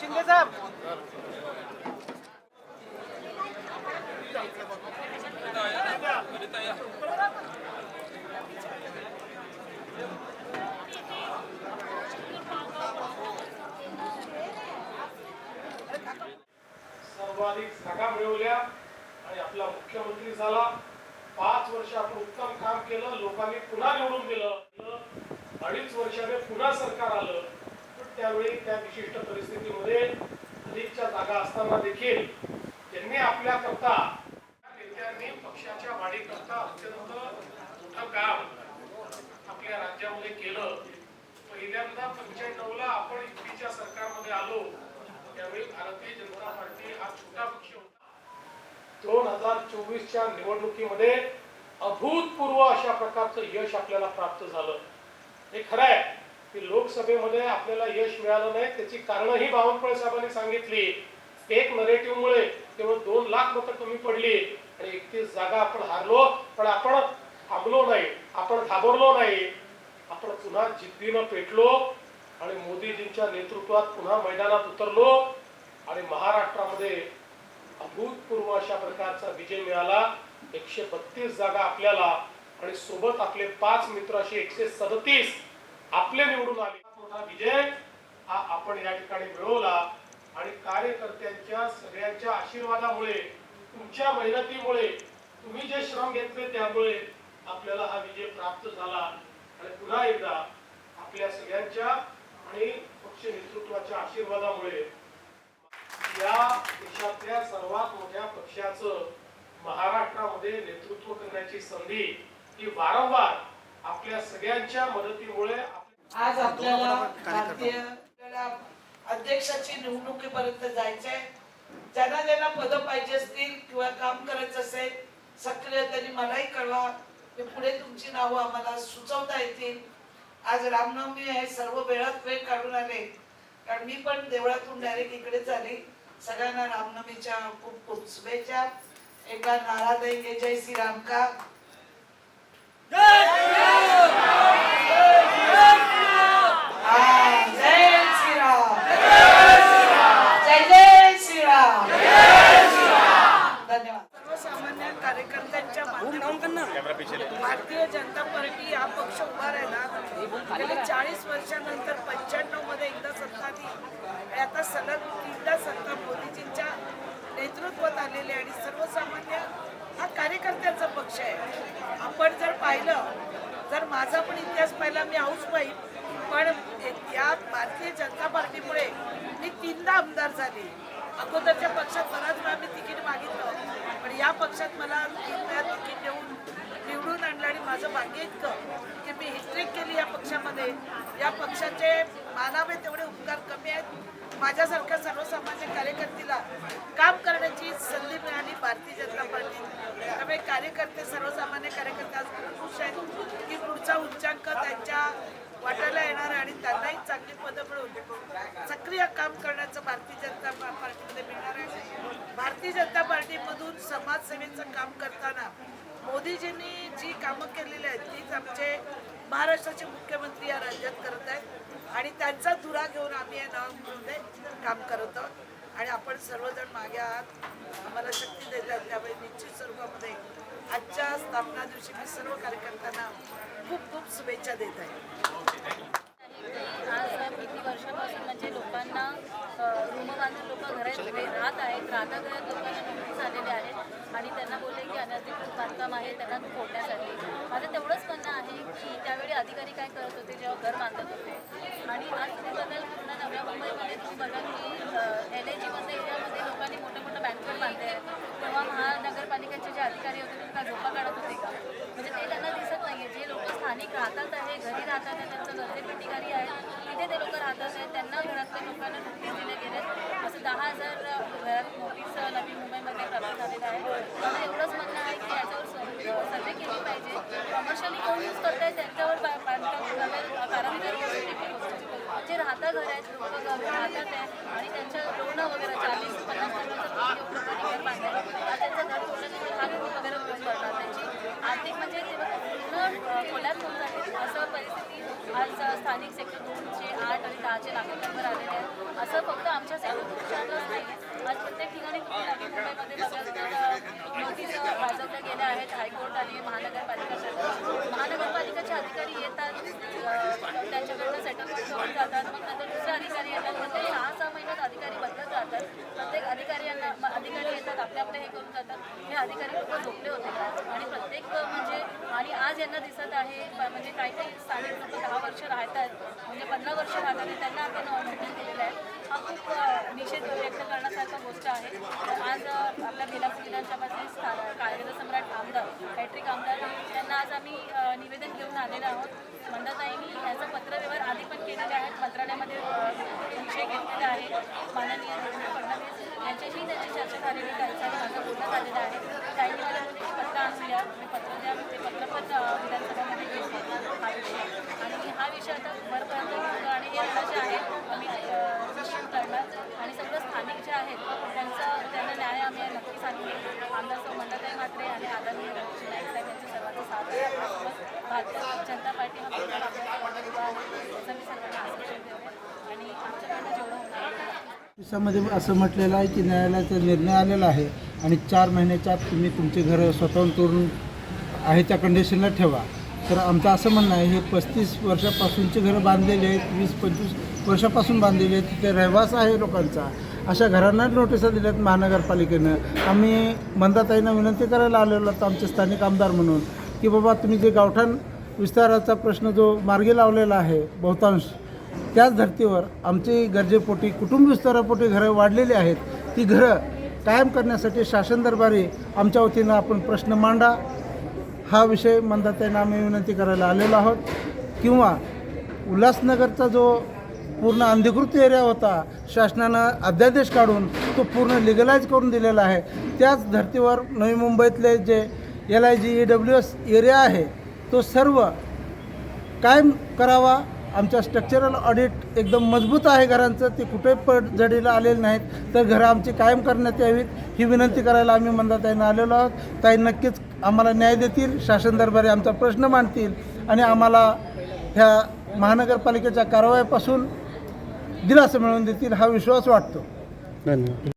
शिंदे साहेब. सर्वाधिक जागा मिळवल्या आणि आपला मुख्यमंत्री झाला. पाच वर्ष आपण उत्तम काम केलं लोकांनी पुन्हा निवडून दिलं. अडीच वर्षाने पुन्हा सरकार आलं. त्यावेळी त्या विशिष्ट परिस्थितीमध्ये अधिकच्या जागा असताना देखील त्यांनी आपल्या करता नेत्यांनी पक्षाच्या वाढीकरता अत्यंत मोठं काम आपल्या राज्यामध्ये केलं. पहिल्यांदा पंच्याण्णव ला आपण युतीच्या सरकारमध्ये आलो. त्यावेळी भारतीय जनता पार्टी हा छोटा पक्ष होता. दोन हजार चोवीसच्या निवडणुकीमध्ये अभूतपूर्व अशा प्रकारचं यश आपल्याला प्राप्त झालं. हे खरं आहे. की लोकसभेमध्ये आपल्याला यश मिळालं नाही त्याची कारणं ही बावनकुळे साहेबांनी सांगितली. एक नरेटिव्ह मुळे केवळ दोन लाख मतं कमी पडली. आणि एकतीस जागा आपण हारलो पण आपण थांबलो नाही आपण घाबरलो नाही. आपण पुन्हा जिद्दीनं पेटलो आणि मोदीजींच्या नेतृत्वात पुन्हा मैदानात उतरलो आणि महाराष्ट्रामध्ये अभूतपूर्व अशा प्रकारचा विजय मिळाला. एकशे बत्तीस जागा आपल्याला आणि सोबत आपले पाच मित्र असे एकशे सदतीस आपले निवडून आले. मोठा विजय हा आपण या ठिकाणी मिळवला आणि कार्यकर्त्यांच्या सगळ्यांच्या आशीर्वादामुळे तुमच्या मेहनतीमुळे तुम्ही जे श्रम घेतले त्यामुळे आपल्याला हा विजय प्राप्त झाला. आणि पुन्हा एकदा आपल्या सगळ्यांच्या आणि पक्ष नेतृत्वाच्या आशीर्वादामुळे या देशातल्या सर्वात मोठ्या पक्षाचं महाराष्ट्रामध्ये नेतृत्व करण्याची संधी ही वारंवार आपल्या सगळ्यांच्या मदतीमुळे आज आपल्याला भारतीय आपल्याला अध्यक्षाची निवडणुकीपर्यंत जायचंय. ज्यांना ज्यांना पदं पाहिजे असतील किंवा काम करायचं असेल सक्रिय त्यांनी मलाही कळवा. पुढे तुमची नावं आम्हाला सुचवता येतील. आज रामनवमी आहे सर्व वेळात वेळ काढून आले. कारण मी पण देवळातून डायरेक्ट इकडेच आली. सगळ्यांना रामनवमीच्या खूप खूप शुभेच्छा. एकदा नारा देंगे जय श्री राम का? सर्वसामान्य कार्यकर्त्यांच्या भारतीय जनता पार्टी हा पक्ष उभा राहिला गेले चाळीस वर्षानंतर पंच्याण्णवमध्ये एकदा सत्ता आली. आणि आता सलग तीनदा सत्ता मोदीजींच्या नेतृत्वात आलेली आणि सर्वसामान्य हा कार्यकर्त्यांचा पक्ष आहे. आपण जर पाहिलं जर माझा पण इतिहास पाहिला मी हाऊस वाईफ. पण या भारतीय जनता पार्टीमुळे मी तीनदा आमदार झाले. अगोदरच्या पक्षात बराच वेळा मी तिकीट मागितलं. पण या पक्षात मला तीन वेळा तिकीट देऊन निवडून आणलं आणि माझं भाग्य इतकं की मी हिस्ट्रिक केली या पक्षामध्ये. या पक्षाचे मानावे तेवढे उपकार कमी आहेत. माझ्यासारख्या सर्वसामान्य कार्यकर्तीला काम करण्याची संधी मिळाली भारतीय जनता पार्टी. त्यामुळे कार्यकर्ते सर्वसामान्य कार्यकर्ते आज खुश आहेत की पुढचा उच्चांक त्यांच्या वाटायला येणार आहे आणि त्यांनाही चांगली पदं मिळून सक्रिय काम करण्याचं भारतीय जनता पार्टीमध्ये मिळणार आहे. भारतीय जनता पार्टीमधून समाजसेवेचं काम करताना मोदीजींनी जी कामं केलेली आहेत तीच आमचे महाराष्ट्राचे मुख्यमंत्री या राज्यात आणि त्यांचा धुरा घेऊन आम्ही या नवामध्ये काम करत आहोत. आणि आपण सर्वजण मागे आहात. आम्हाला शक्ती देतात. त्यामुळे निश्चित स्वरूपामध्ये आजच्या स्थापना दिवशी मी सर्व कार्यकर्त्यांना खूप खूप शुभेच्छा देत आहे. आज किती वर्षापासून म्हणजे लोकांना रूम बांधून लोक घरात राहत आहेत. राहता घरात लोकांना नोकरी झालेले आहेत आणि त्यांना बोलले की अनधिकृत बांधकाम आहे. त्यांना तो फोडण्यासाठी माझं तेवढंच म्हणणं आहे की त्यावेळी अधिकारी काय करत होते जेव्हा घर बांधत होते. आणि आज तुम्ही बघाल पूर्ण नव्या मुंबईमध्ये तुम्ही बघाल की एल आय जीमध्ये एरियामध्ये लोकांनी मोठं मोठं बँकवेट बांधले आहेत. तेव्हा महानगरपालिकेचे जे अधिकारी होते ते काय झोपा काढत होते का? म्हणजे ते त्यांना दिसत नाहीये. जे लोक स्थानिक राहतात आहे घरी राहतात आहे त्यांचं गरजेपेटी घरी आहे तिथे ते लोक राहतात आहेत त्यांना घरातल्या लोकांना नोटीस दिले गेले असं दहा हजार घरात नोटीस नवी मुंबईमध्ये प्राप्त झालेलं आहे. एवढंच म्हणणं आहे की याच्यावर सर्वे केली पाहिजे. कमर्शियली कोण यूज करत त्यांच्यावर बा- बांधकाम करायला कारण जे राहता घर आहेत लोक राहतात आहे आणि त्यांच्या लोणं वगैरे चाळीस पन्नास लाखाचं एवढं लोकांनी घर बांधलं आज त्यांचं घर तोडल्यानंतर हा लोक वगैरे उपयोग करतात त्यांची आर्थिक म्हणजे ते आहे होऊन जाते. असं परिस्थिती आज स्थानिक सेक्टर दोनचे आठ आणि दहाचे नागरिकांवर आलेले आहेत. असं फक्त आमच्या सेंटरच नाही. आज प्रत्येक ठिकाणी मुंबईमध्ये बघाल तर नोटीस गाजवल्या गेल्या आहेत. हायकोर्ट आणि महानगरपालिका महानगरपालिकाचे अधिकारी येतात अ, त्यांच्याकडनं सेटलमेंट करून जातात मग नंतर दुसरे अधिकारी येतात प्रत्येक सहा सहा महिन्यात अधिकारी बदलत राहतात प्रत्येक अधिकारी यांना म- अधिकारी येतात आपले आपले हे करून जातात हे अधिकारी लोक झोपले होते आणि प्रत्येक म्हणजे आणि आज यांना दिसत आहे म्हणजे काही काही स्थानिक लोक दहा वर्ष राहत आहेत म्हणजे पंधरा वर्ष राहत आहेत त्यांना आपण हॉस्पिटल दिलेलं आहे. हा खूप निषेध व्यक्त करण्यासारखा गोष्ट आहे. आज आपल्या बेलापूर विधानसभाचे स्था- कायदा सम्राट आमदार पॅट्रिक आमदार त्यांना आज आम्ही निवेदन घेऊन आलेलो आहोत. मंदाताईंनी याचं पत्रव्यवहार आधी पण केलेले आहेत मंत्रालयामध्ये विषय घेतलेले आहे. माननीय देवेंद्र फडणवीस यांच्याशी त्यांची चर्चा झालेली त्यांच्यावर माझं बोलण्यात झालेलं आहे. काही मला पत्र पत्र द्या ते पत्र पण अ, विधानसभामध्ये घेतले हा विषय आणि हा विषय आता वरपर्यंत घेऊन आणि हे लढा जे आहे आम्ही अ, निश्चित करणार आणि सगळं स्थानिक जे आहेत त्यांचं त्यांना न्याय आम्ही नक्की सांगू आमदार सौ मंदाताई म्हात्रे आणि आदरणीय नाईक साहेब यांच्या सर्वांचा साथ आहे आपल्यासोबत भारतीय जनता पार्टी हा आणि आमच्याकडनं जेवढं दिवसामध्ये असं म्हटलेलं आहे की न्यायालयाचा निर्णय आलेला आहे आणि चार महिन्याच्या आत तुम्ही तुमचे घरं स्वतःहून तोडून आहे त्या कंडिशनला ठेवा. तर आमचं असं म्हणणं आहे हे पस्तीस वर्षापासूनचे घरं बांधलेले आहेत वीस पंचवीस वर्षापासून बांधलेले आहेत तिथे रहिवास आहे लोकांचा. अशा घरांना नोटिसा दिल्यात महानगरपालिकेनं. आम्ही मंदाताईंना विनंती करायला आलेलो आहोत आमचे स्थानिक आमदार म्हणून. की बाबा तुम्ही जे गावठाण विस्ताराचा प्रश्न जो मार्गी लावलेला आहे बहुतांश त्याच धर्तीवर आमची गरजेपोटी कुटुंब विस्तारापोटी घरं वाढलेली आहेत. ती घरं कायम करण्यासाठी शासन दरबारी आमच्या वतीनं आपण प्रश्न मांडा. हा विषय मंदाताईंना आम्ही विनंती करायला आलेलो आहोत. किंवा उल्हासनगरचा जो पूर्ण अंधिकृत एरिया होता शासनानं अध्यादेश काढून तो पूर्ण लिगलाइज करून दिलेला आहे त्याच धर्तीवर नवी मुंबईतले जे L I G E W S area आहे. तो सर्व कायम करावा. आमच्या स्ट्रक्चरल ऑडिट एकदम मजबूत आहे घरांचं. ते कुठे पडझडीला आलेले नाहीत. तर घरं आमची कायम करण्यात यावीत. ही विनंती करायला आम्ही मंदाताईंना आलेलो आहोत. ताई नक्कीच आम्हाला न्याय देतील. शासन दरबारी आमचा प्रश्न मांडतील. आणि आम्हाला ह्या महानगरपालिकेच्या कारवाईपासून दिलासा मिळवून देतील हा विश्वास वाटतो. धन्यवाद.